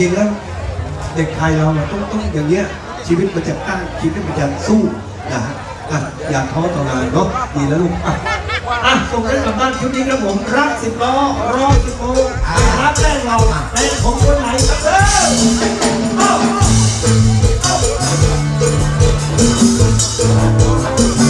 ริงๆแล้วเด็กไทยเราต้องต้องอย่างเงี้ยชีวิตมันจะกล้าชีวิตมันจะสู้นะอะอย่าท้อต่องานเนาะดีแล้วลูกอะอะส่งกันกลับบ้านชุดนี้ครับผมรักสิบล้อรอสิบโมงรักแป้งเราแป้งของคนไหนครับเ